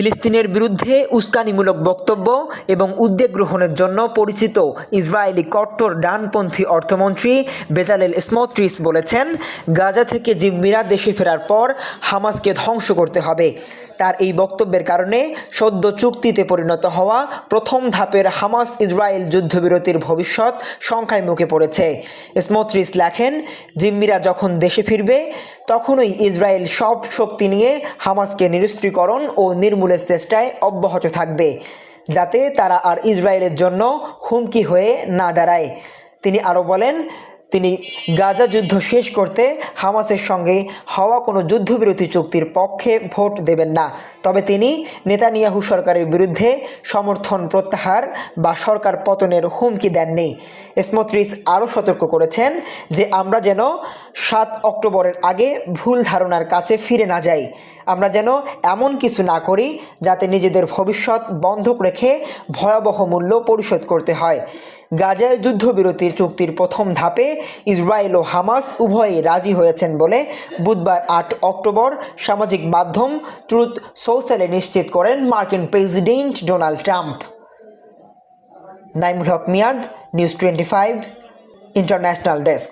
ফিলিস্তিনের বিরুদ্ধে উস্কানিমূলক বক্তব্য এবং উদ্বেগ গ্রহণের জন্য পরিচিত ইসরায়েলি কট্টর ডানপন্থী অর্থমন্ত্রী বেজালেল স্মোত্রিস বলেছেন, গাজা থেকে জিম্মিরা দেশে ফেরার পর হামাসকে ধ্বংস করতে হবে। তার এই বক্তব্যের কারণে সদ্য চুক্তিতে পরিণত হওয়া প্রথম ধাপের হামাস ইসরায়েল যুদ্ধবিরতির ভবিষ্যৎ সংখ্যায় মুখে পড়েছে। স্মোত্রিস লেখেন, জিম্মিরা যখন দেশে ফিরবে, তখনই ইসরায়েল সব শক্তি নিয়ে হামাসকে নিরস্ত্রীকরণ ও নির্মূলের চেষ্টায় অব্যাহত থাকবে, যাতে তারা আর ইসরায়েলের জন্য হুমকি হয়ে না দাঁড়ায়। তিনি আরও বলেন তিনি গাজা যুদ্ধ শেষ করতে হামাসের সঙ্গে হওয়া কোনো যুদ্ধবিরতি চুক্তির পক্ষে ভোট দেবেন না। তবে তিনি নেতানিয়াহু সরকারের বিরুদ্ধে সমর্থন প্রত্যাহার বা সরকার পতনের হুমকি দেননি। স্মোত্রিস আরও সতর্ক করেছেন যে, আমরা যেন সাত অক্টোবরের আগে ভুল ধারণার কাছে ফিরে না যাই। আমরা যেন এমন কিছু না করি যাতে নিজেদের ভবিষ্যৎ বন্ধক রেখে ভয়াবহ মূল্য পরিশোধ করতে হয়। গাজায় যুদ্ধবিরতির চুক্তির প্রথম ধাপে ইসরায়েল ও হামাস উভয়ই রাজি হয়েছেন বলে বুধবার আট অক্টোবর সামাজিক মাধ্যম ট্রুথ সোশ্যালে নিশ্চিত করেন মার্কিন president Donald Trump. Naimul Haque Miyad, news twenty five, international desk.